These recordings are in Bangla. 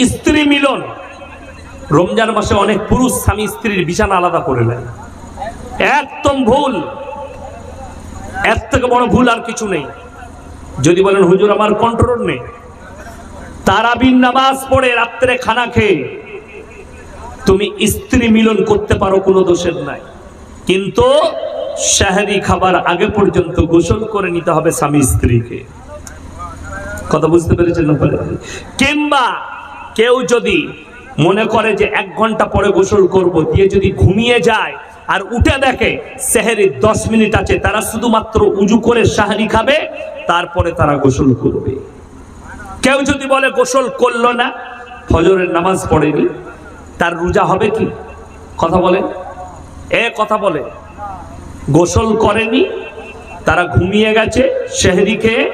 স্ত্রী মিলন। রমজান মাসে অনেক পুরুষ স্বামী স্ত্রীর বিছানা আলাদা করে নেয়। একদম ভুল। এর থেকে বড় ভুল আর কিছু নেই। যদি বলেন, হুজুর, আমার কন্ট্রোল নেই। তারাবিন নামাজ পড়ে রাত্রে খানা খেয়ে। তুমি স্ত্রী মিলন করতে পারো, কোনো দোষের নাই। কিন্তু শাহরি খাবার আগে পর্যন্ত গোসল করে নিতে হবে স্বামী স্ত্রীকে। কথা বুঝতে পেরেছেন? কিংবা কেউ যদি মনে করে যে এক ঘণ্টা পরে গোসল করব, দিয়ে যদি ঘুমিয়ে যায় আর উঠে দেখে সেহেরির দশ মিনিট আছে, তারা শুধুমাত্র উজু করে শাহরি খাবে, তারপরে তারা গোসল করবে। কেউ যদি বলে গোসল করল না, ফজরের নামাজ পড়েনি, তার রোজা হবে কি? কথা বলে। এ কথা বলে, গোসল করেনি, তারা ঘুমিয়ে গেছে শেহরি খেয়ে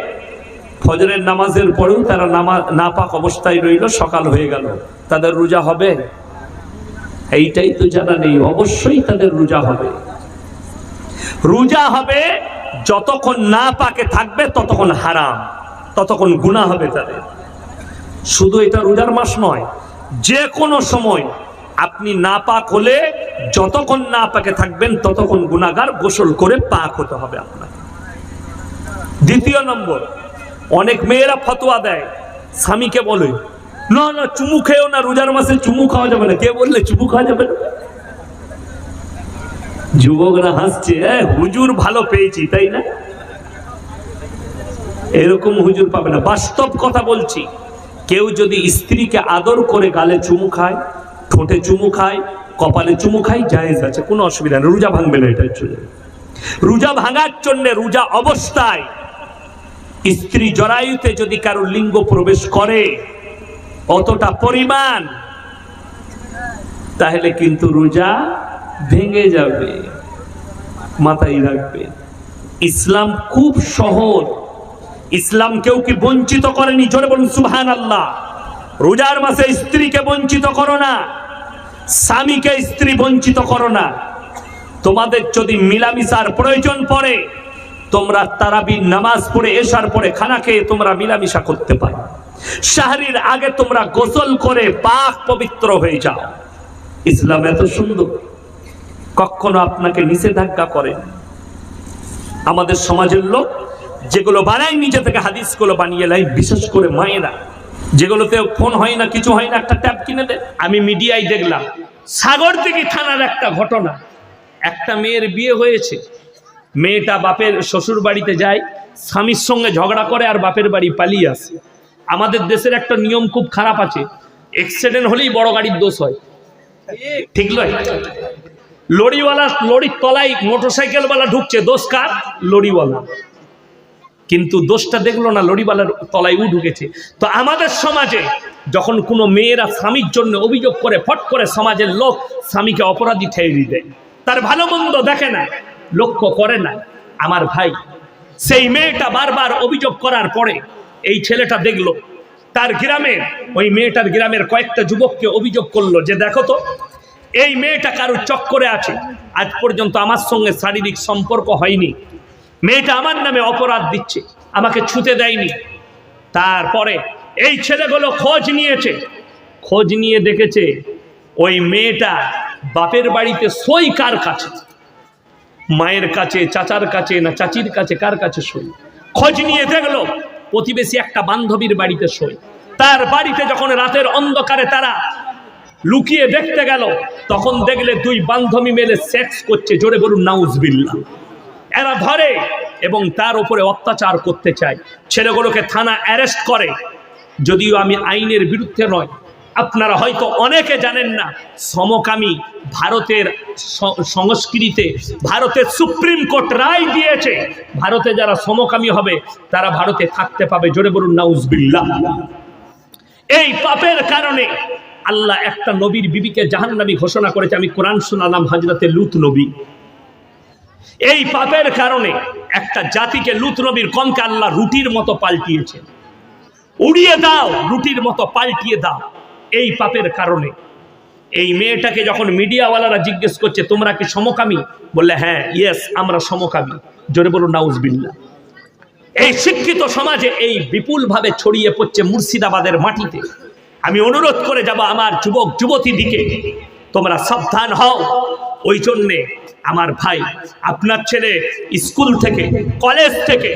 ফজরের নামাজের পরেও তারা নামাজ নাপাক অবস্থায় রইল, সকাল হয়ে গেল। তাদের রোজা হবে? এইটাই তো জানা নেই। অবশ্যই তাদের রোজা হবে। রোজা হবে যতক্ষণ না পাকে থাকবে, ততক্ষণ হারাম, ততক্ষণ গুণা হবে তাদের। শুধু এটা রোজার মাস নয় যে কোনো সময় আপনি না পাক হলে যতক্ষণ না পাকে থাকবেন, ততক্ষণ গুণাগার গোসল করে পাক হতে হবে আপনাকে। দ্বিতীয় নম্বর অনেক মেয়েরা ফতোয়া দেয়। স্বামীকে বলে না না চুমু খেয়েও না রোজার মাসে চুমু খাওয়া যাবে না। কে বললে চুমু খাওয়া যাবে না? যুবকরা হাসছে "এ, হুজুর ভালো পেয়েছি তাই না? এরকম হুজুর পাবে না। বাস্তব কথা বলছি কেউ যদি স্ত্রীকে আদর করে গালে চুমু খায় ঠোঁটে চুমু খায় কপালে চুমু খায় জায়েজ আছে কোনো অসুবিধা নেই। রোজা ভাঙবে না জন্য। রোজা ভাঙার জন্য রোজা অবস্থায় স্ত্রী জরায়ুতে যদি কারও লিঙ্গ প্রবেশ করে অতটা পরিমাণ, তাহলে কিন্তু রোজা ভেঙে যাবে, মাথায় রাখবে। ইসলাম খুব সহজ। ইসলাম কেউ কি বঞ্চিত করেনি? জোরে বলুন সুহান আল্লাহ রোজার মাসে স্ত্রীকে বঞ্চিত করো না, স্বামীকে স্ত্রী বঞ্চিত করো না। তোমাদের যদি মিলামিশার প্রয়োজন পড়ে তোমরা তারাবির নামাজ পড়ে এসার পরে খানা খেয়ে তোমরা মিলামিশা করতে পারো। শাহরির আগে তোমরা গোসল করে পাক পবিত্র হয়ে যাও। ইসলাম এত সুন্দর। কখনো আপনাকে নিষেধাজ্ঞা করে। আমাদের সমাজের লোক যেগুলো বানায় নিজে থেকে হাদিসগুলো বানিয়ে লাই বিশেষ করে মায়েরা। যেগুলোতে ফোন হয় না, কিছু হয় না, একটা ট্যাব কিনে দেয়। আমি মিডিয়ায় দেখলাম, সাগর থেকে থানার একটা ঘটনা। একটা মেয়ের বিয়ে হয়েছে। মেয়েটা বাপের শ্বশুর বাড়িতে যায়, স্বামীর সঙ্গে ঝগড়া করে আর বাপের বাড়ি পালিয়ে আসে। আমাদের দেশের একটা নিয়ম খুব খারাপ আছে অ্যাক্সিডেন্ট হলেই বড় গাড়ির দোষ হয়। ঠিক নয়? লরিওয়ালা, লরির তলায় মোটরসাইকেলওয়ালা ঢুকছে, দোষ কার? লরিওয়ালা। কিন্তু দোষটা দেখল না, লরিওয়ালার তলায় উ ঢুকেছে। তো আমাদের সমাজে যখন কোনো মেয়েরা স্বামীর জন্য অভিযোগ করে, ফট করে সমাজের লোক স্বামীকে অপরাধী ঠেয়ে দেয়, তার ভালো মন্দ দেখে না। লক্ষ্য করে না। আমার ভাই, সেই মেয়েটা বারবার অভিযোগ করার পরে এই ছেলেটা দেখল, তার গ্রামের ওই মেয়েটার গ্রামের কয়েকটা যুবককে অভিযোগ করল যে, দেখো তো, এই মেয়েটা কারোর চক্করে আছে? আজ পর্যন্ত আমার সঙ্গে শারীরিক সম্পর্ক হয়নি। মেয়েটা আমার নামে অপরাধ দিচ্ছে, আমাকে ছুতে দেয়নি। তারপরে এই ছেলেগুলো খোঁজ নিয়েছে। খোঁজ নিয়ে দেখেছে, ওই মেয়েটা বাপের বাড়িতে সই কার কাছে? মায়ের কাছে, চাচার কাছে, না চাচির কাছে, কার কাছে সই খোঁজ নিয়ে দেখল, প্রতিবেশী একটা বান্ধবীর বাড়িতে সই তার বাড়িতে যখন রাতের অন্ধকারে তারা লুকিয়ে দেখতে গেল, তখন দেখলে দুই বান্ধবী মেলে সেক্স করছে, জোরে বলুন নাউজবিল্লা এরা ধরে এবং তার উপরে অত্যাচার করতে চায়। ছেলেগুলোকে থানা অ্যারেস্ট করে। যদিও আমি আইনের বিরুদ্ধে নয় আপনারা হয়তো অনেকে জানেন না, সমকামী ভারতের সংস্কৃতিতে ভারতের সুপ্রিম কোর্ট রায় দিয়েছে, ভারতে যারা সমকামী হবে, তারা ভারতে থাকতে পাবে। জোরে বলুন নাউজবিল্লা এই পাপের কারণে আল্লাহ একটা নবীর বিবিকে জাহান্নামী ঘোষণা করেছে। আমি কোরআন শোনালাম হাজরাতে লুত নবী। এই পাপের কারণে একটা জাতিকে লুত নবীর কমকে আল্লাহ রুটির মতো পাল্টিয়েছে। উড়িয়ে দাও, রুটির মতো পাল্টিয়ে দাও। এই পাপের কারণে। এই মেয়েটাকে যখন মিডিয়াওয়ালারা জিজ্ঞেস করছে, তোমরা কি সমকামী? বললে হ্যাঁ ইয়েস আমরা সমকামী। জোরে বলুন নাউজবিল্লা এই শিক্ষিত সমাজে এই বিপুলভাবে ছড়িয়ে পড়ছে মুর্শিদাবাদের মাটিতে। আমি অনুরোধ করে যাব আমার যুবক যুবতী দিকে তোমরা সাবধান হও। ওই জন্যে আমার ভাই, আপনার ছেলে স্কুল থেকে, কলেজ থেকে,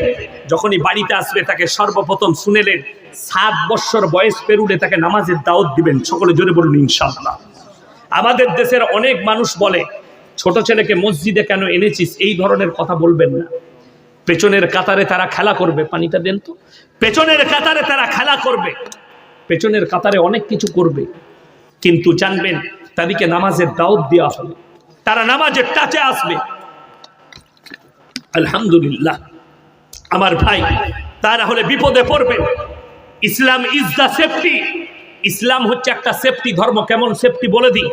যখনই বাড়িতে আসবে, তাকে সর্বপ্রথম শুনেলেন সাত বৎসর বয়স পেরুলে তাকে নামাজের দাওয়াত দিবেন। সকলে জোরে বলুন, ইনশাআল্লাহ। আমাদের দেশের অনেক মানুষ বলে, ছোট ছেলেকে মসজিদে কেন এনেছিস? এই ধরনের কথা বলবেন না। পেছনের কাতারে তারা খেলা করবে, পানিটা দেন তো। পেছনের কাতারে তারা খেলা করবে। পেছনের কাতারে অনেক কিছু করবে। কিন্তু জানবেন, তাদেরকে নামাজের দাওয়াত দেওয়া হবে। তারা নামাজের টাচে আসবে। আলহামদুলিল্লাহ। আমার ভাই, তারা হলে বিপদে পড়বেন Islam is the safety Islam হচ্ছে একটা সেফটি ধর্ম, কেমন সেফটি বলে দিই?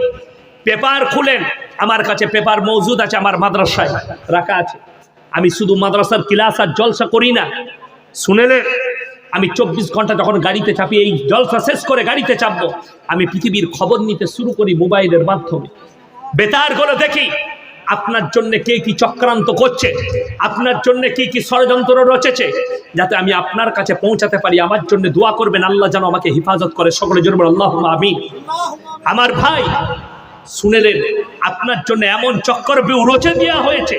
পেপার খুলেন, আমার কাছে পেপার মজুদ আছে আমার মাদ্রাসায়, রাখা আছে। আমি শুধু মাদ্রাসার ক্লাস আর জলসা করি না। শুনেলে আমি চব্বিশ ঘণ্টা যখন গাড়িতে চাপি, এই জলসা শেষ করে গাড়িতে চাপবো। আমি পৃথিবীর খবর নিতে শুরু করি মোবাইলের মাধ্যমে। বেতার করে দেখি আপনার জন্য কে কি চক্রান্ত করছে? আপনার জন্য কি কি ষড়যন্ত্র রচেছে? যাতে আমি আপনার কাছে পৌঁছাতে পারি, আমার জন্য দোয়া করবেন, আল্লাহ যেন আমাকে হেফাজত করে। সকলে জন্য আল্লাহ আমি আমার ভাই, শুনেলেন, আপনার জন্য এমন চক্কর বিউ রচে দেওয়া হয়েছে,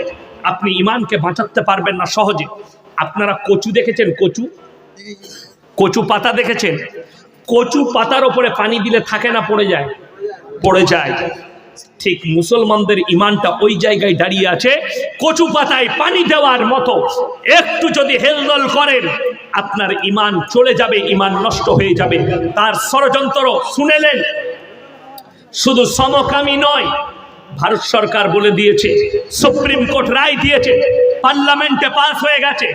আপনি ইমানকে বাঁচাতে পারবেন না সহজে। আপনারা কচু দেখেছেন? কচু? কচু পাতা দেখেছেন? কচু পাতার ওপরে পানি দিলে থাকে না, পড়ে যায়? পড়ে যায়। ঠিক মুসলমানদের ইমানটা ওই জায়গায় দাঁড়িয়ে আছে, কচু পাতায় পানি দেওয়ার মতো। একটু যদি হেলদল করেন, আপনার ইমান চলে যাবে, ইমান নষ্ট হয়ে যাবে। তার ষড়যন্ত্র শুনেলেন? শুধু সমকামী নয়, ভারত সরকার বলে দিয়েছে, সুপ্রিম কোর্ট রায় দিয়েছে, পার্লামেন্টে পাস হয়ে গেছে।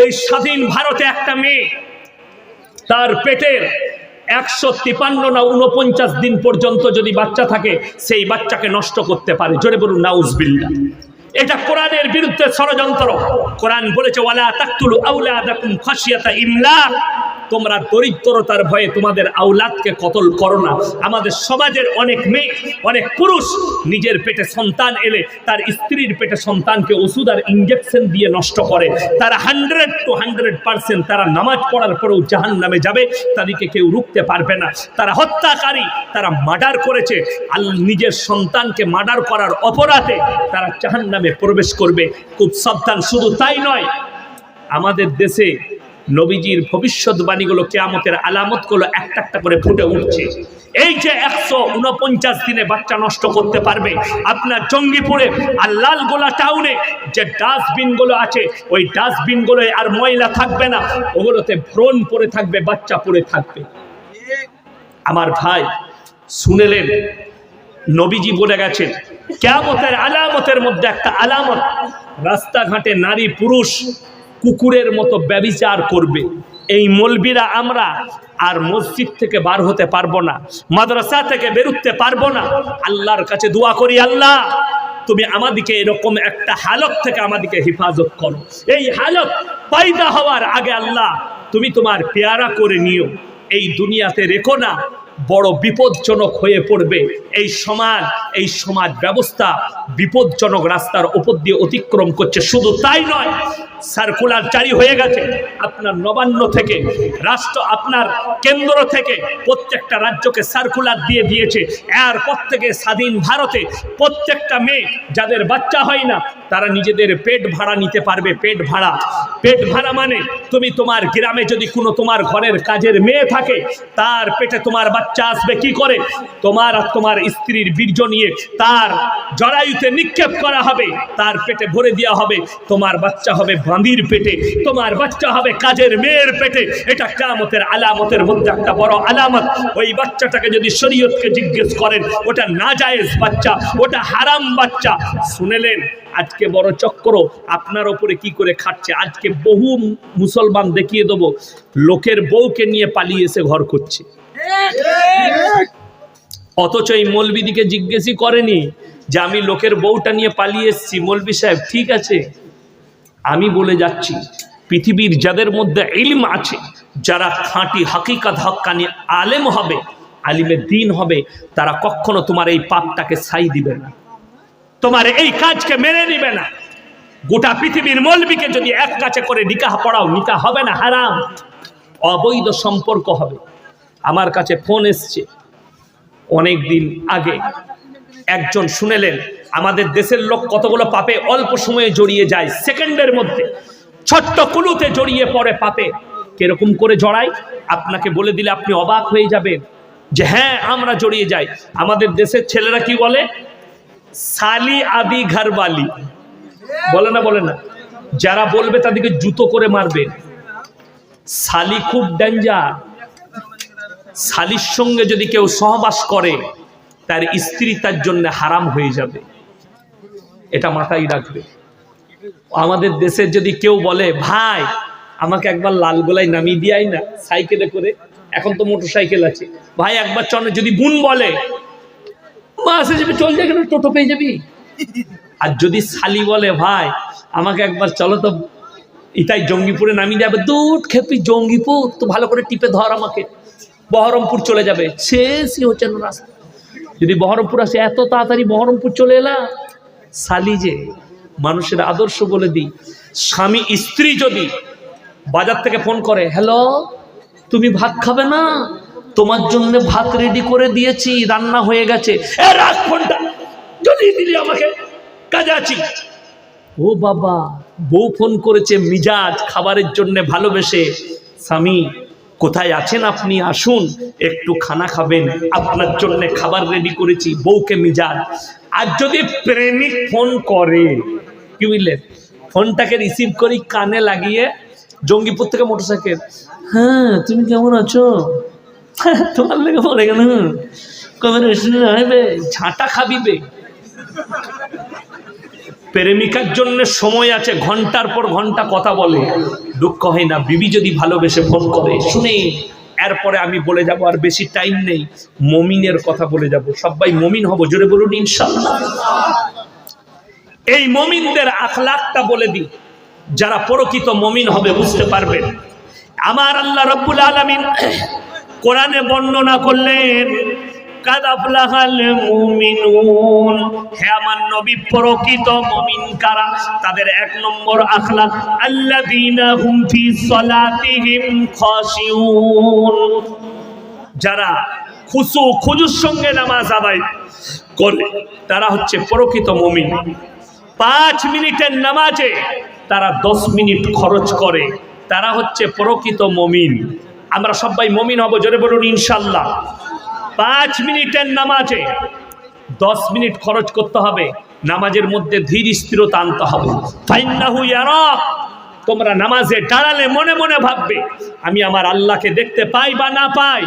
এই স্বাধীন ভারতে একটা মেয়ে, তার পেটের একশো তিপান্ন না উনপঞ্চাশ দিন পর্যন্ত যদি বাচ্চা থাকে, সেই বাচ্চাকে নষ্ট করতে পারে। জোরে বলুন নাউজবিল্লা এটা কোরআনের বিরুদ্ধে ষড়যন্ত্র। কোরআন বলেছে, ওয়ালা তাকতুলু আউলাদাকুম খাশিয়াতা ইমলাক। তোমরা দরিদ্রতার ভয়ে তোমাদের আউলাদকে কতল করো না। আমাদের সমাজের অনেক মেয়ে, অনেক পুরুষ নিজের পেটে সন্তান এলে তার স্ত্রীর পেটে সন্তানকে ওষুধ আর ইঞ্জেকশন দিয়ে নষ্ট করে। তারা হান্ড্রেড টু হান্ড্রেড পার্সেন্ট তারা নামাজ পড়ার পরেও জাহান নামে যাবে, তাদেরকে কেউ রুখতে পারবে না। তারা হত্যাকারী, তারা মার্ডার করেছে। আল নিজের সন্তানকে মার্ডার করার অপরাধে তারা জাহান নামে প্রবেশ করবে। খুব সাবধান, শুধু তাই নয়, আমাদের দেশে নবীজির ভবিষ্যৎবাণীগুলো কেয়ামতের আলামতগুলো একটা একটা করে ফুটে উঠছে। এই যে একশো উনপঞ্চাশ দিনে বাচ্চা নষ্ট করতে পারবে, আপনার জঙ্গিপুরে আর লালগোলা টাউনে যে ডাস্টবিনগুলো আছে, ওই ডাস্টবিনগুলোয় আর ময়লা থাকবে না, ওগুলোতে ভ্রণ পড়ে থাকবে, বাচ্চা পড়ে থাকবে। আমার ভাই, শুনেলেন, নবীজি বলে গেছেন, কেয়ামতের আলামতের মধ্যে একটা আলামত, রাস্তাঘাটে নারী পুরুষ কুকুরের মতো ব্যবিচার করবে। এই মলবিরা আমরা আর মসজিদ থেকে বার হতে পারব না, মাদ্রাসা থেকে বেরুতে পারব না। আল্লাহর কাছে দোয়া করি, আল্লাহ, তুমি আমাদিকে এরকম একটা হালত থেকে আমাদিকে হেফাজত করো। এই হালত পায়দা হওয়ার আগে আল্লাহ, তুমি তোমার পেয়ারা করে নিও। এই দুনিয়াতে রেখো না, বড় বিপজ্জনক হয়ে পড়বে। এই সমাজ এই সমাজ ব্যবস্থা বিপজ্জনক রাস্তার ওপর দিয়ে অতিক্রম করছে। শুধু তাই নয় সার্কুলার জারি হয়ে গেছে। আপনার নবান্ন থেকে, রাষ্ট্র আপনার কেন্দ্র থেকে প্রত্যেকটা রাজ্যকে সার্কুলার দিয়ে দিয়েছে। এরপর থেকে স্বাধীন ভারতে প্রত্যেকটা মেয়ে যাদের বাচ্চা হয় না, তারা নিজেদের পেট ভাড়া নিতে পারবে, পেট ভাড়া। পেট ভাড়া মানে তুমি তোমার গ্রামে যদি কোনো তোমার ঘরের কাজের মেয়ে থাকে, তার পেটে তোমার বাচ্চা আসবে কি করে? তোমার আর তোমার স্ত্রীর বীর্য নিয়ে তার জরায়ুতে নিক্ষেপ করা হবে, তার পেটে ভরে দেওয়া হবে, তোমার বাচ্চা হবে বাঁধির পেটে, তোমার বাচ্চা হবে কাজের মেয়ের পেটে। এটা কামতের আলামতের মধ্যে একটা বড় আলামত। ওই বাচ্চাটাকে যদি শরীয়তকে জিজ্ঞেস করেন, ওটা না নাজায়েজ বাচ্চা, ওটা হারাম বাচ্চা, শুনেলেন, আজকে বড় চক্র, আপনার ওপরে কি করে খাচ্ছে আজকে বহু মুসলমান দেখিয়ে দেবো, লোকের বউকে নিয়ে পালিয়ে এসে ঘর করছে অথচ এই মৌলবিদিকে জিজ্ঞেসই করেনি যে, আমি লোকের বউটা নিয়ে পালিয়ে এসেছি। মৌলবি সাহেব, ঠিক আছে আমি বলে যাচ্ছি, পৃথিবীর যাদের মধ্যে ইলম আছে, যারা খাঁটি হাকিকাত হক্কানি আলেম হবে, আলিমের দিন হবে, তারা কখনো তোমার এই পাপটাকে ছাই দিবে না। তোমার এই কাজকে মেনে নিবে না। গোটা পৃথিবীর মৌলবিকে যদি এক কাছে করে নিকাহ পড়াও, নিকাহ হবে না, হারাম। অবৈধ সম্পর্ক হবে। আমার কাছে ফোন এসছে। অনেক দিন আগে একজন শুনেলেন আমাদের দেশের লোক কতগুলো পাপে অল্প সময়ে জড়িয়ে যায় সেকেন্ডের মধ্যে। ছোট্ট কুলুতে জড়িয়ে পড়ে পাপে। কীরকম করে জড়াই? আপনাকে বলে দিলে আপনি অবাক হয়ে যাবেন যে হ্যাঁ আমরা জড়িয়ে যাই। আমাদের দেশের ছেলেরা কি বলে? সালি আদি ঘরবালি বলে। না বলে না। যারা বলবে তাদেরকে জুতো করে মারবে। সালি খুব ডেঞ্জার সালির সঙ্গে যদি কেউ সহবাস করে, তার স্ত্রী তার জন্য হারাম হয়ে যাবে। এটা মাথায় রাখবে। আমাদের দেশের যদি কেউ বলে, ভাই, আমাকে একবার লাল লালগোলায় নামিয়ে দিয়াই না সাইকেলে করে। এখন তো মোটর সাইকেল আছে। ভাই, একবার চলে যদি বোন বলে মা আসে যাবে, চল যাবে টোটো পেয়ে যাবি। আর যদি শালি বলে, ভাই, আমাকে একবার চলো তো ইটাই জঙ্গিপুরে নামিয়ে যাবে দুধ খেপি জঙ্গিপুর, তো ভালো করে টিপে ধর আমাকে। বহরমপুর চলে যাবে। শেষই হচ্ছে না রাস্তা যদি বহরমপুর আসে, এত তাড়াতাড়ি বহরমপুর চলে এলাম যে মানুষের আদর্শ বলে দিই, স্বামী স্ত্রী যদি বাজার থেকে ফোন করে হ্যালো তুমি ভাত খাবে না? তোমার জন্য ভাত রেডি করে দিয়েছি, রান্না হয়ে গেছে। আমাকে, কাজে আছি। ও বাবা, বউ ফোন করেছে মিজাজ খাবারের জন্য ভালোবেসে। স্বামী, কোথায় আছেন আপনি? আসুন, একটু খানা খাবেন। আপনার জন্য খাবার রেডি করেছি, বউকে মিজাজ। আর যদি প্রেমিক ফোন করে কি বুঝলেন ফোনটাকে রিসিভ করি কানে লাগিয়ে জঙ্গিপুর থেকে মোটরসাইকেল হ্যাঁ তুমি কেমন আছো? "হ্যাঁ, তোমার লেগে পড়ে গেল কবে রেস্টুরেন্ট আসবে ঝাঁটা খাবিবে। প্রেমিকার জন্য সময় আছে ঘণ্টার পর ঘণ্টা কথা বলে। দুঃখ হয় না বিবি যদি ভালোবেসে ফোন করে শুনে। এরপরে আমি বলে যাব, আর বেশি টাইম নেই, মমিনের কথা বলে যাব। সবাই মমিন হব, জোরে বলুন ইনশাল্লাহ এই মমিনদের আখলাখটা বলে দিই, যারা পরকিত মমিন হবে, বুঝতে পারবেন। আমার আল্লাহ রব্বুল আলমিন কোরআনে বর্ণনা করলেন নবী, প্রকৃত কারা? তাদের এক নম্বর যারা খুশু খুজুর সঙ্গে নামাজ আদায় করে, তারা হচ্ছে প্রকৃত মুমিন। পাঁচ মিনিটের নামাজে তারা দশ মিনিট খরচ করে, তারা হচ্ছে প্রকৃত মমিন। আমরা সবাই মমিন হব, জোরে বলুন ইনশাল্লাহ। পাঁচ মিনিটের নামাজে দশ মিনিট খরচ করতে হবে। নামাজের মধ্যে ধীর স্থিরতা আনতে হবে। তোমরা নামাজে দাঁড়ালে মনে মনে ভাববে, আমি আমার আল্লাহকে দেখতে পাই বা না পাই,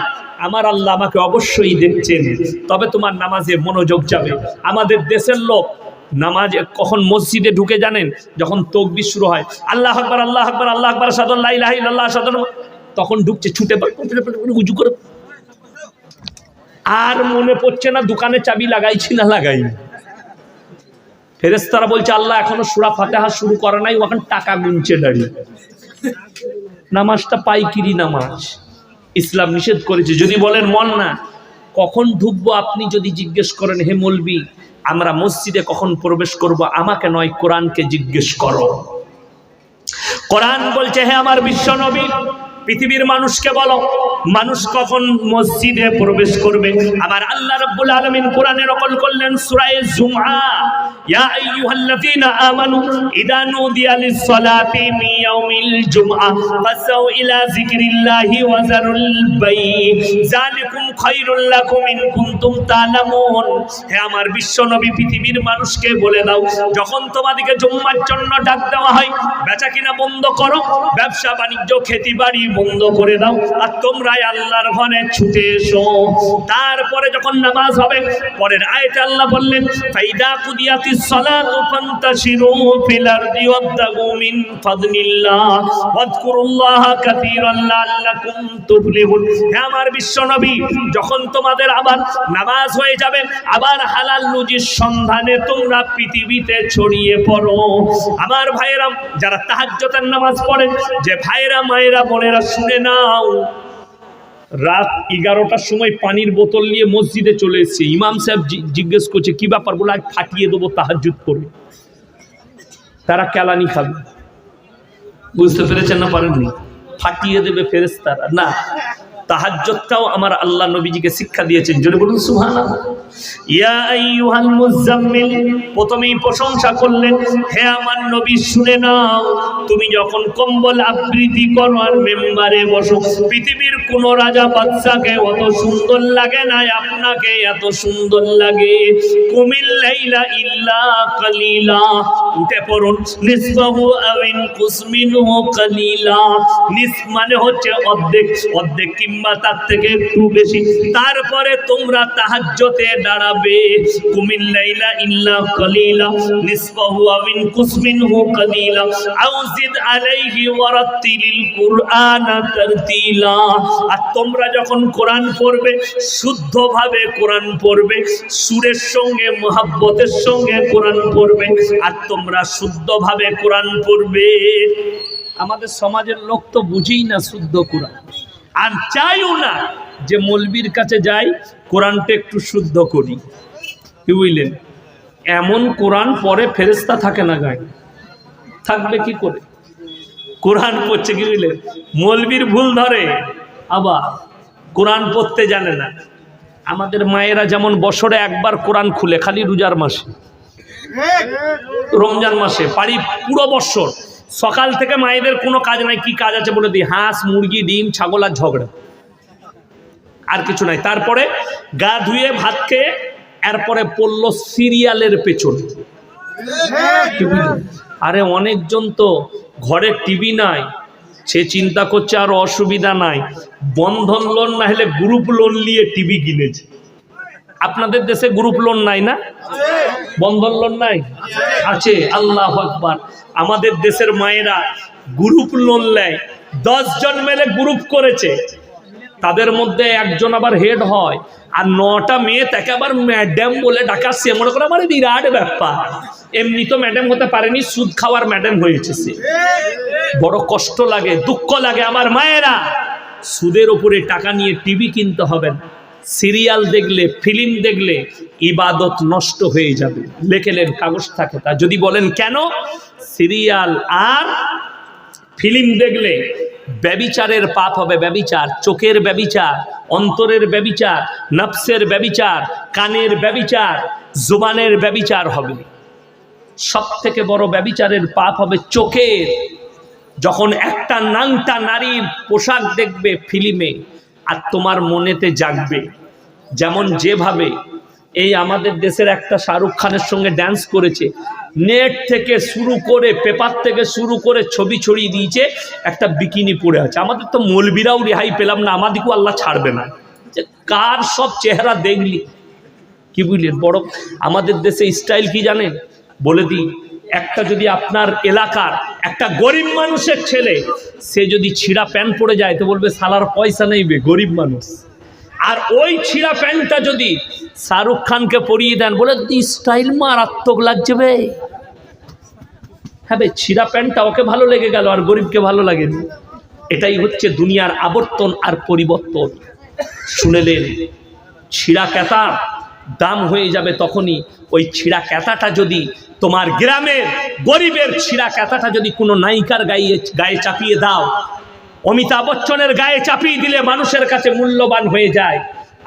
আমার আল্লাহ আমাকে অবশ্যই দেখছেন। তবে তোমার নামাজে মনোযোগ যাবে। আমাদের দেশের লোক নামাজ কখন মসজিদে ঢুকে জানেন? যখন তকবির শুরু হয়, আল্লাহ আকবর আল্লাহ আকবর আল্লাহ আকবর সাদন লাইলাহি আল্লাহ সাদন তখন ঢুকছে, ছুটে উজু করে আর মনে পড়ছে না দোকানে চাবি লাগাইছি না লাগাইনি। ফেরেস্তারা বলছে, আল্লাহ এখনও সুরা ফাতেহা শুরু করে নাই ওখান টাকা গুনছে দাঁড়িয়ে নামাজটা পাইকিরি নামাজ। ইসলাম নিষেধ করেছে। যদি বলেন, মন না, কখন ঢুকবো আপনি যদি জিজ্ঞেস করেন, হে মলবি, আমরা মসজিদে কখন প্রবেশ করব, আমাকে নয়, কোরআনকে জিজ্ঞেস করো। কোরআন বলছে, হে আমার বিশ্ব নবী পৃথিবীর মানুষকে বলো, মানুষ কখন মসজিদে প্রবেশ করবে? আমার আল্লাহ রাব্বুল আলামিন কোরআনে নকল করলেন সূরা জুমআ। ইয়া আইয়ুহাল্লাযীনা আমানু ইদা নুদিয়া লিস-সালাতি মিন ইয়াউমিল জুমআ ফাসাউ ইলা যিকরিল্লাহি ওয়া যারুল বাই যালিকুম খায়রুল লাকুম ইন কুনতুম তা'লামুন হে আমার বিশ্ব নবী পৃথিবীর মানুষকে বলে দাও, যখন তোমাদেরকে জুম্মার জন্য ডাক দেওয়া হয়, বেচা কিনা বন্ধ করো ব্যবসা বাণিজ্য খেতি বাড়ি বন্ধ করে দাও। আর তোমরাই আল্লাহর ঘরে ছুটে এসো। তারপরে যখন নামাজ হবে, পরের আয়াতে আল্লাহ বললেন, ফাইদা কুদিয়াতিস সালাতু ফান্তাশিরু ফিল আরদি ওয়াবতাগু মিন ফাদলিল্লাহ। ওয়াজকুরুল্লাহা কাসীরান লাআল্লাকুম তুফলিহুন। হে আমার বিশ্ব নবী যখন তোমাদের আবার নামাজ হয়ে যাবে, আবার হালাল রুজির সন্ধানে তোমরা পৃথিবীতে ছড়িয়ে পড়ো। আমার ভাইয়েরা, যারা তাহাজ্জতের নামাজ পড়েন যে ভাইয়েরা, মায়েরা, বোনেরা শুনে নাও। রাত এগারোটার সময় পানির বোতল নিয়ে মসজিদে চলে এসছে। ইমাম সাহেব জিজ্ঞেস করছে, কি ব্যাপার? বলে, আজ ফাটিয়ে দেবো তাহাজুত করে তারা কেলানি খাবে। বুঝতে পেরেছেন না পারেননি? ফাটিয়ে দেবে ফেরেস্তারা না। তাহাজ্জুদটাও আমার আল্লাহ নবীজিকে শিক্ষা দিয়েছেন। জোরে বলুন, সুবহানাল্লাহ। ইয়া আইয়ুহাল প্রথমেই প্রশংসা করলেন, হে আমার নবী, শুনে নাও, তুমি যখন কম্বল করো আর বসো, পৃথিবীর কোন রাজা বাদশাকে অত সুন্দর লাগে না আপনাকে এত সুন্দর লাগে। কুমিল লাইলা ইল্লা উঠে পড়ুন নিসবাহু আবিন কুসমিনহু কালিলা। নিস মানে হচ্ছে অর্ধেক অর্ধেক কিংবা তার থেকে একটু বেশি। তারপরে তোমরা তাহাজ্জতে দাঁড়াবে। কুমিল লাইলা ইল্লা কালিলা নিসবাহু আবিন কুসমিনহু কালিলা। আও জিদ আলাইহি ওয়ারাত্তিলিল কুরআনা তারতিলা। আর তোমরা যখন কোরআন পড়বে, শুদ্ধভাবে কোরআন পড়বে, সুরের সঙ্গে, মহাব্বতের সঙ্গে কোরআন পড়বে, আর তোমরা শুদ্ধভাবে কোরআন পড়বে। আমাদের সমাজের লোক তো বুঝেই না শুদ্ধ কোরআন। আর চাইও না যে মলবির কাছে যাই, কোরআনটা একটু শুদ্ধ করি। কি বুঝলেন? এমন কোরআন পরে ফেরেস্তা থাকে না গায়ে। থাকবে কি করে? কোরআন পড়ছে কি বুঝলেন? মলবির ভুল ধরে। আবার কোরআন পড়তে জানে না। আমাদের মায়েরা যেমন বছরে একবার কোরআন খুলে, খালি রোজার মাসে। রমজান মাসে, পারি পুরো বৎসর সকাল থেকে মায়েদের কোনো কাজ নাই, কি কাজ আছে বলে দিই? হাঁস, মুরগি, ডিম, ছাগল আর ঝগড়া। আর কিছু নাই। তারপরে গা ধুয়ে ভাত খেয়ে, এরপরে পড়ল সিরিয়ালের পেছন। আরে অনেকজন তো ঘরে টিভি নাই, সে চিন্তা করছে আর অসুবিধা নাই। বন্ধন লোন না হলে গ্রুপ লোন নিয়ে টিভি কিনেছে। আপনাদের দেশে গ্রুপ লোন নাই না? বন্ধন লোন নাই? আছে, আল্লাহ আকবার। আমাদের দেশের মায়েরা গ্রুপ লোন নেয় জন মেলে গ্রুপ করেছে। তাদের মধ্যে একজন আবার হেড হয়, আর নটা মেয়ে তাকে আবার ম্যাডাম বলে ডাকা সে মনে করে আমার বিরাট ব্যাপার। এমনি তো ম্যাডাম হতে পারেনি, সুদ খাওয়ার ম্যাডাম হয়েছে সে। বড় কষ্ট লাগে, দুঃখ লাগে। আমার মায়েরা, সুদের উপরে টাকা নিয়ে টিভি কিনতে হবে না। সিরিয়াল দেখলে, ফিল্ম দেখলে ইবাদত নষ্ট হয়ে যাবে। লেখেলেন কাগজ থাকে তা। যদি বলেন কেন? সিরিয়াল আর ফিল্ম দেখলে ব্যবিচারের পাপ হবে ব্যবিচার, চোখের ব্যবিচার, অন্তরের ব্যবিচার, নফসের ব্যবিচার, কানের ব্যবিচার, জুবানের ব্যবিচার হবে। সব থেকে বড় ব্যবিচারের পাপ হবে চোখের। যখন একটা নাংটা নারীর পোশাক দেখবে ফিল্মে আর তোমার মনেতে জাগবে। যেমন যেভাবে এই আমাদের দেশের একটা শাহরুখ খানের সঙ্গে ড্যান্স করেছে, নেট থেকে শুরু করে পেপার থেকে শুরু করে ছবি ছড়িয়ে দিয়েছে, একটা বিকিনি পরে আছে। আমাদের তো মলবিরাও রেহাই পেলাম না আমাদেরকেও আল্লাহ ছাড়বে না। যে কার সব চেহারা দেখলি? কি বুঝলেন বড় আমাদের দেশে স্টাইল কি জানেন? বলে দিই একটা যদি আপনার এলাকার একটা গরিব মানুষের ছেলে, সে যদি ছিঁড়া প্যান্ট পরে যায় তো বলবে, সালার পয়সা নেইবে গরিব মানুষ। আর ওই ছিঁড়া প্যান্টটা যদি শাহরুখ খানকে পরিয়ে দেন, বলে স্টাইল মারাত্মক লাগছে বে। হ্যাঁ বে, ছিঁড়া প্যান্টটা ওকে ভালো লেগে গেল, আর গরিবকে ভালো লাগেনি এটাই হচ্ছে দুনিয়ার আবর্তন আর পরিবর্তন। শুনেলেন ছিঁড়া ক্যাতার দাম হয়ে যাবে তখনই ওই ছিঁড়া ক্যাতাটা যদি তোমার গ্রামের গরিবের ছিঁড়া ক্যাতাটা যদি কোনো নায়িকার গায়ে গায়ে চাপিয়ে দাও, অমিতাভ বচ্চনের গায়ে চাপিয়ে দিলে মানুষের কাছে মূল্যবান হয়ে যায়।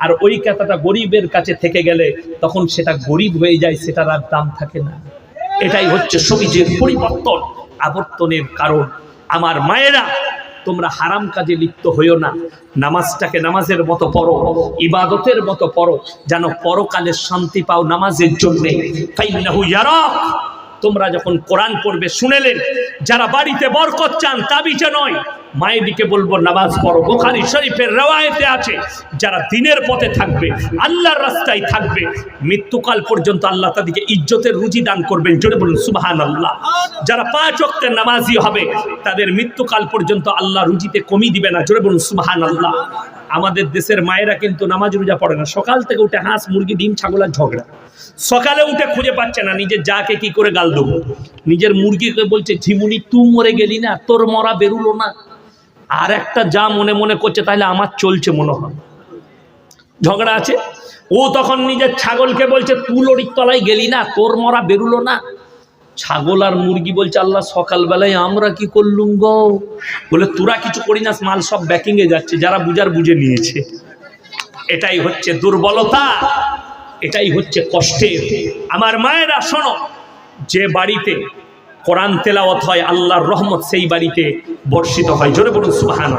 আর ওই ক্যাতাটা গরিবের কাছে থেকে গেলে তখন সেটা গরিব হয়ে যায়, সেটার আর দাম থাকে না। এটাই হচ্ছে সবুজের পরিবর্তন, আবর্তনের কারণ। আমার মায়েরা তোমরা হারাম কাজে লিপ্ত হইও না। নামাজটাকে নামাজের মতো পড়ো, ইবাদতের মতো পড়ো, যেন পরকালে শান্তি পাও নামাজের জন্যে। তোমরা যখন কোরআন পড়বে শুনেলেন, যারা বাড়িতে বরকত চান তাবিজে নয়। মায়েদিকে বলব, নামাজ পড়ো। বোখারি শরীফের রেওয়ায়েতে আছে, যারা দিনের পথে থাকবে, আল্লাহর রাস্তায় থাকবে, মৃত্যুকাল পর্যন্ত আল্লাহ তাদেরকে ইজ্জতের রুজি দান করবেন। জোরে বলুন সুবাহান আল্লাহ যারা পাঁচ অক্টের নামাজি হবে, তাদের মৃত্যুকাল পর্যন্ত আল্লাহ রুজিতে কমি দিবে না। জোরে বলুন সুবাহান আল্লাহ আমাদের দেশের মায়েরা কিন্তু নামাজ রোজা পড়ে না। সকাল থেকে উঠে হাঁস, মুরগি, ডিম, ছাগল আর ঝগড়া। সকালে উঠে খুঁজে পাচ্ছে না, নিজের যাকে কি করে গাল দেবো। নিজের মুরগিকে বলছে, ঝিমুনি, তুই মরে গেলি না, তোর মরা বেরুলো না। আর একটা যা মনে মনে করছে তাহলে আমার চলছে মনে হয় ঝগড়া আছে? ও তখন নিজের ছাগলকে বলছে, তুই তলায় গেলি না? তোর মরা বেরুলো না? ছাগল আর মুরগি বলছে, আল্লাহ, সকালবেলায় আমরা কি করলুম গো? বলে, তোরা কিছু করি না, মাল সব ব্যাকিং এ যাচ্ছে, যারা বুঝার বুঝে নিয়েছে। এটাই হচ্ছে দুর্বলতা, এটাই হচ্ছে কষ্টের। আমার মায়েরা, শোনো, যে বাড়িতে কোরআন তেলাওয়াত হয়, আল্লাহর রহমত সেই বাড়িতে বর্ষিত হয়। জোরে বলুন সুবহান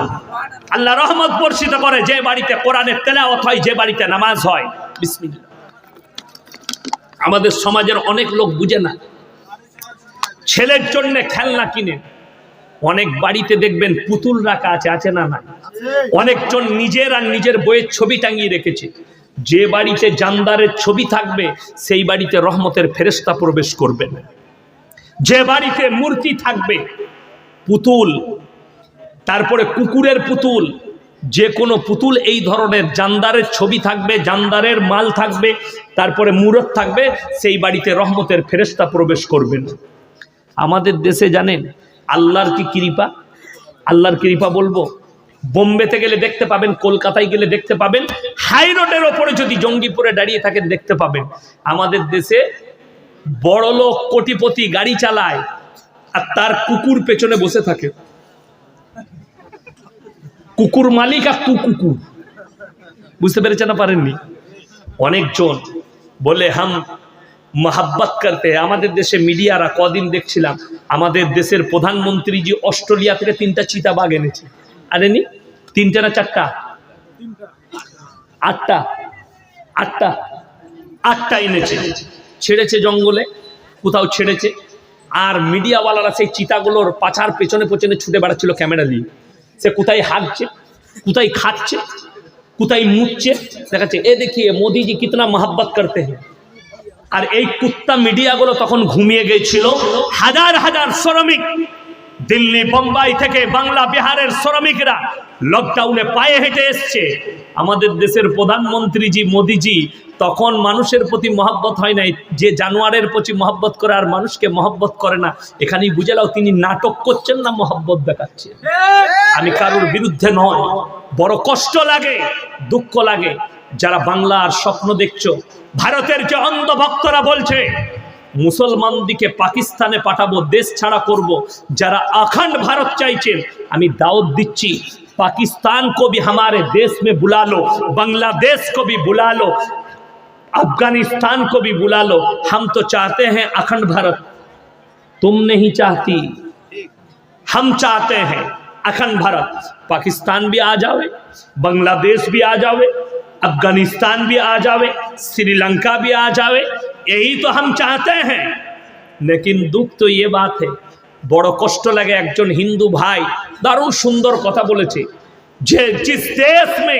আল্লাহ রহমত বর্ষিত করে, যে বাড়িতে কোরআনের তেলাওয়াত হয়, যে বাড়িতে নামাজ হয়। বিসমিল্লাহ। আমাদের সমাজের অনেক লোক বুঝে না। ছেলের জন্য খেলনা কিনে, অনেক বাড়িতে দেখবেন পুতুল রাখা আছে আছে না না অনেকজন নিজের আর নিজের বইয়ের ছবি টাঙিয়ে রেখেছে। যে বাড়িতে জানদারের ছবি থাকবে, সেই বাড়িতে রহমতের ফেরেস্তা প্রবেশ করবে না। যে বাড়িতে মূর্তি থাকবে, পুতুল, তারপরে কুকুরের পুতুল, যে কোনো পুতুল এই ধরনের জানদারের ছবি থাকবে, জানদারের মাল থাকবে, তারপরে মূরত থাকবে, সেই বাড়িতে রহমতের ফেরেস্তা প্রবেশ করবেন। আমাদের দেশে জানেন, আল্লাহর কি কৃপা? আল্লাহর কৃপা বলব, বোম্বেতে গেলে দেখতে পাবেন, কলকাতায় গেলে দেখতে পাবেন, হাই রোডের ওপরে যদি জঙ্গিপুরে দাঁড়িয়ে থাকেন, দেখতে পাবেন। আমাদের দেশে বড় লোক কোটিপতি গাড়ি চালায় আর তার কুকুর পেছনে বসে থাকে। কুকুর মালিক আর তু কুকুর। বুঝতে পেরেছেন না পারেননি? অনেকজন বলে, হাম মহাব্বত করতে আমাদের দেশে মিডিয়ারা কদিন দেখছিলাম, আমাদের দেশের প্রধানমন্ত্রী যে অস্ট্রেলিয়া থেকে তিনটা চিতাবাঘ এনেছে। আনেনি? তিনটা না চারটা? আটটা। আটটা। আটটা এনেছে। ছেড়েছে জঙ্গলে, কোথাও ছেড়েছে। আর মিডিয়াওয়ালারা সেই চিতাগুলোর পাছার পেছনে পেছনে ছুটে বেড়াচ্ছিল ক্যামেরা নিয়ে সে কোথায় হাঁটছে, কোথায় খাচ্ছে, কোথায় মুচ্ছে দেখাচ্ছে, এ দেখিয়ে মোদিজি কিতনা মহাব্বত করতে हैं আর এই কুত্তা মিডিয়াগুলো তখন ঘুমিয়ে গেছিল। হাজার হাজার শ্রমিক দিল্লি, বোম্বাই থেকে বাংলা বিহারের শ্রমিকরা লকডাউনে পায়ে হেঁটে এসছে। আমাদের দেশের প্রধানমন্ত্রীজি, মোদিজি, তখন মানুষের প্রতি মহব্বত হয় নাই। যে জানোয়ারের প্রতি মহব্বত করে আর মানুষকে মহব্বত করে না। এখানেই বুঝালাও তিনি নাটক করছেন না মহব্বত দেখাচ্ছে আমি কারোর বিরুদ্ধে নয়, বড় কষ্ট লাগে, দুঃখ লাগে। যারা বাংলার স্বপ্ন দেখছ, ভারতের যে অন্ধভক্তরা বলছে, মুসলমান দিকে পাকিস্তানে পাঠাবো, দেশ ছাড়া করব, যারা আখান্ড ভারত চাইছেন, আমি দাওয়াত দিচ্ছি पाकिस्तान को भी हमारे देश में बुला लो, बांग्लादेश को भी बुला लो, अफ़गानिस्तान को भी बुला लो। हम तो चाहते हैं अखंड भारत। तुम नहीं चाहती। हम चाहते हैं अखंड भारत। पाकिस्तान भी आ जावे, बांग्लादेश भी आ जावे, अफ़गानिस्तान भी आ जावे, श्रीलंका भी आ जावे। यही तो हम चाहते हैं। लेकिन दुख तो ये बात है বড় কষ্ট লাগে একজন হিন্দু ভাই, দারুণ সুন্দর কথা বলেছে। যে জিস দেশ মে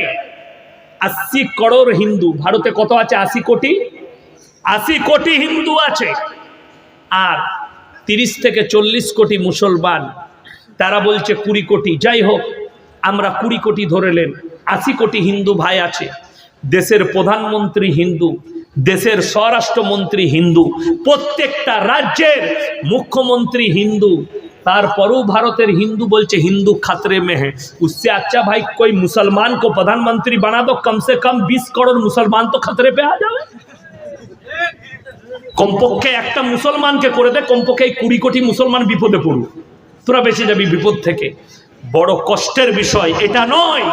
আশি করোর হিন্দু, ভারতে কত আছে? আশি কোটি? আশি কোটি হিন্দু আছে। আর তিরিশ থেকে চল্লিশ কোটি মুসলমান, তারা বলছে কুড়ি কোটি। যাই হোক, আমরা কুড়ি কোটি ধরেলেন আশি কোটি হিন্দু ভাই আছে। দেশের প্রধানমন্ত্রী হিন্দু দেশের স্বরাষ্ট্রমন্ত্রী হিন্দু, প্রত্যেকটা রাজ্যের মুখ্যমন্ত্রী হিন্দু, তারপরও ভারতের হিন্দু বলছে, হিন্দু খাতরে মেহে উসে আচ্ছা ভাই, কই মুসলমান কো প্রধানমন্ত্রী বানা দো, কমসে কম বিশ করোড় মুসলমান তো খাতরে পে আ যাবে। কমপক্ষে একটা মুসলমানকে করে দে, কমপক্ষে কুড়ি কোটি মুসলমান বিপদে পড়ুক। তোরা বেঁচে যাবি বিপদ থেকে। বড় কষ্টের বিষয়, এটা নয়।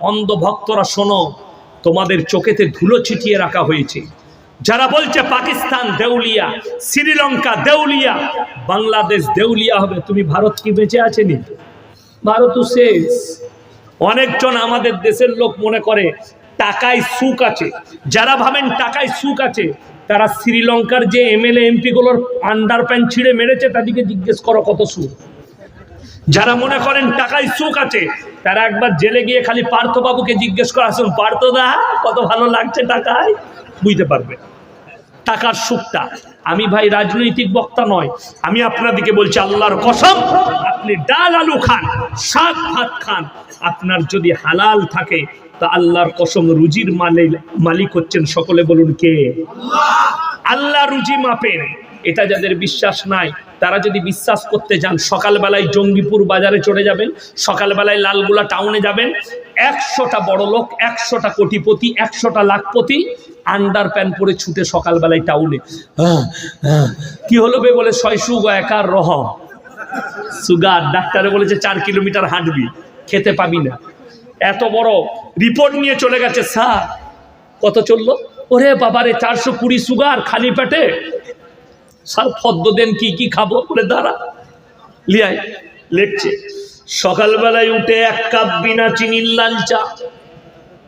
অন্ধভক্তরা শোনো তোমাদের চোখেতে ধুলো ছিটিয়ে রাখা হয়েছে। যারা বলছে পাকিস্তান দেউলিয়া, শ্রীলঙ্কা দেউলিয়া, বাংলাদেশ দেউলিয়া হবে, তুমি ভারত কি বেঁচে আছেনি ভারতও শেষ। অনেকজন আমাদের দেশের লোক মনে করে টাকায় সুখ আছে। যারা ভাবেন টাকায় সুখ আছে, তারা শ্রীলঙ্কার যে এমএলএ, এমপিগুলোর আন্ডার প্যান্ট ছিঁড়ে মেরেছে, তাদেরকে জিজ্ঞেস করো কত সুখ। যারা মনে করেন টাকায় সুখ আছে তারা একবার জেলে গিয়ে খালি পার্থবাবুকে জিজ্ঞেস করে, আসুন পার্থদা, কত ভালো লাগছে টাকায়? বুঝতে পারবে। টাকার সুখটা। আমি ভাই রাজনৈতিক বক্তা নয়। আমি আপনাদেরকে বলছি, আল্লাহর কসম, আপনি ডাল আলু খান, শাক ভাত খান। আপনার যদি হালাল থাকে, তা আল্লাহর কসম রুজির মালিক মালিক হচ্ছেন সকলে বলুন কে? আল্লাহ রুজি মাপেন এটা যাদের বিশ্বাস নাই তারা যদি বিশ্বাস করতে যান সকালবেলায় জঙ্গিপুর বাজারে চড়ে যাবেন সকালবেলায় লালগুলা টাউনে যাবেন একশোটা বড় লোক একশোটা কোটিপতি একশোটা লাখপতি আন্ডার প্যান্ট পরে ছুটে সকালবেলায় টাউনে। আহ, আহ, কি হলো বে বলে শয়সু একার রহ। সুগার ডাক্তারে বলেছে চার কিলোমিটার হাঁটবি খেতে পাবি না। এত বড় রিপোর্ট নিয়ে চলে গেছে স্যার। কত চলল? ওরে বাবারে চারশো কুড়ি সুগার খালি পেটে। স্যার, ফদ্দ দেন কি কি খাব? বলে, দাঁড়া। লিয়াই লেখছে সকালবেলায় উঠে এক কাপ বিনা চিনির লাল চা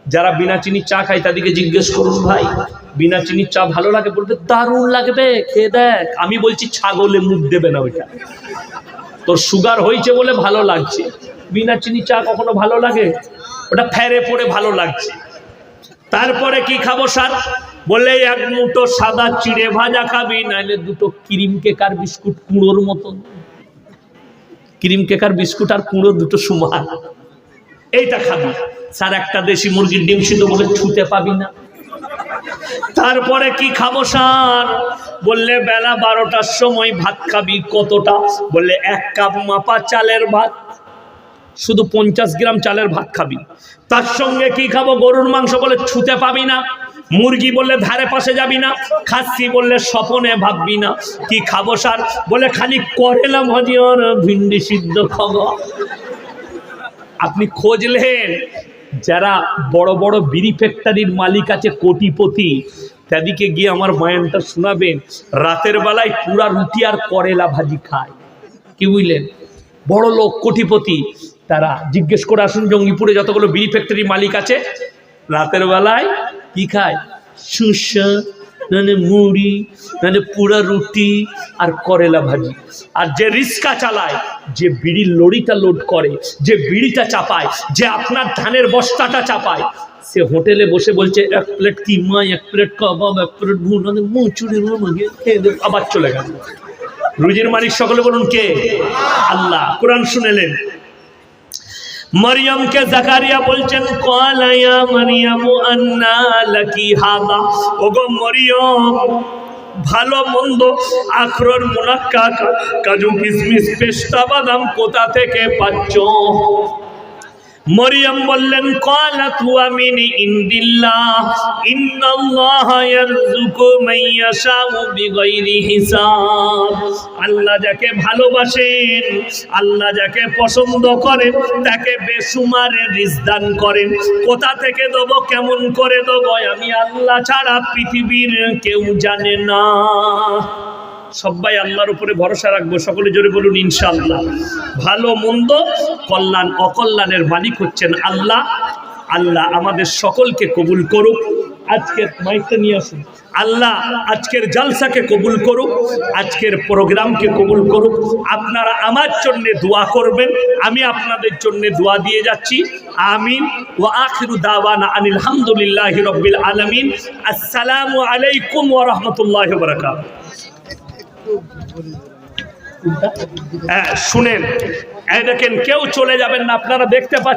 যারা বিনা চিনির চা খায় তাদেরকে জিজ্ঞেস করুন, ভাই, বিনা চিনির চা ভালো লাগে? বলবে, দারুণ লাগবে, খেয়ে দেখ। আমি বলছি, ছাগলে মুখ দেবে না ওইটা। তোর সুগার হয়েছে বলে ভালো লাগছে। বিনা চিনি চা কখনো ভালো লাগে? ওটা ফেরে পড়ে ভালো লাগছে। তারপরে কি খাব, স্যার? বলে এক মুঠো সাদা চিড়ে ভাজা খাবি নাহলে দুটো ক্রিম কেকার বিস্কুট কুঁড়োর মতন। ক্রিম কেকার বিস্কুট আর কুঁড়ো দুটো সমান। এইটা খাবি। স্যার, একটা দেশি মুরগির ডিম সিদ্ধ বলে ছুতে পাবি না। তারপরে কি খাব সার বললে, বেলা বারোটার সময় ভাত খাবি কতটা? বললে, এক কাপ মাপা চালের ভাত। শুধু পঞ্চাশ গ্রাম চালের ভাত খাবি। তার সঙ্গে কি খাব? গরুর মাংস বলে ছুতে পাবি না। মুরগি বললে ধারে পাশে যাবি না, খাসি বললে স্বপনে ভাববি না। কি খাব সার? বলে খালি করেলা ভাজি আর ভিন্ডি সিদ্ধ খাব। আপনি খোঁজলেন, যারা বড় বড় বিড়ি ফ্যাক্টরির মালিক আছে কোটিপতি, তাদেরকে গিয়ে আমার বয়ানটা শোনাবেন, রাতের বেলায় পুরা রুটি আর করেলা ভাজি খায়। কি বুঝলেন? বড় লোক, কোটিপতি, তারা জিজ্ঞেস করে আসুন জঙ্গিপুরে যতগুলো বিড়ি ফ্যাক্টরির মালিক আছে। রাতের বেলায় কি খায়? সুসা নাহলে মুড়ি, নাহলে পুরা রুটি আর করেলা ভাজি। আর যে রিক্সা চালায়, যে বিড়ির লড়িটা লোড করে, যে বিড়িটা চাপায়, যে আপনার ধানের বস্তাটা চাপায়, সে হোটেলে বসে বলছে, এক প্লেট কিমা, এক প্লেট কাবাব, এক প্লেট ভুন মুচুরি আবার চলে গেল। রুজির মালিক সকলে বলুন কে? আল্লাহ। কোরআন শুনেলেন। মরিয়মকে জাকারিয়া বলছেন কলায়া মরিয়ম আন্না লাকি হাদা? ওগো মরিয়ম, ভালো মন্দ আখরোর মুনাক্কা কাজু কিশমিশ পেস্তা বাদাম কোথা থেকে পাচ্ছ? মরিয়ম বললেন, কালাত হুয়া মিন ইনদিল্লাহ, ইন্নাল্লাহ ইয়ারযুকু মান ইয়াশাউ বিগাইরি হিসাব। আল্লাহ যাকে ভালোবাসেন, আল্লাহ যাকে পছন্দ করেন, তাকে বেসুমারে রিজক দান করেন। কোথা থেকে দেবো, কেমন করে দেবো, আমি আল্লাহ ছাড়া পৃথিবীর কেউ জানে না। সবাই আল্লাহর উপরে ভরসা রাখব, সকলে জোরে বলুন, ইনশাআল্লাহ। ভালো, মন্দ, কল্যাণ, অকল্যাণের মালিক হচ্ছেন আল্লাহ। আল্লাহ আমাদের সকলকে কবুল করুক। আজকের মাইকটা নিয়ে আসুন। আল্লাহ আজকের জালসাকে কবুল করুক, আজকের প্রোগ্রামকে কবুল করুক। আপনারা আমার জন্য দোয়া করবেন, আমি আপনাদের জন্য দোয়া দিয়ে যাচ্ছি। আমিন। ও আখিরু দাওয়ানা আনিল হামদুলিল্লাহ রব্বিল আলামিন। আসসালামু আলাইকুম ওয়া রাহমাতুল্লাহি ওয়া বারাকাতুহু। হ্যাঁ শুনেন। এই দেখেন কেউ চলে যাবেন না আপনারা দেখতে পাচ্ছেন।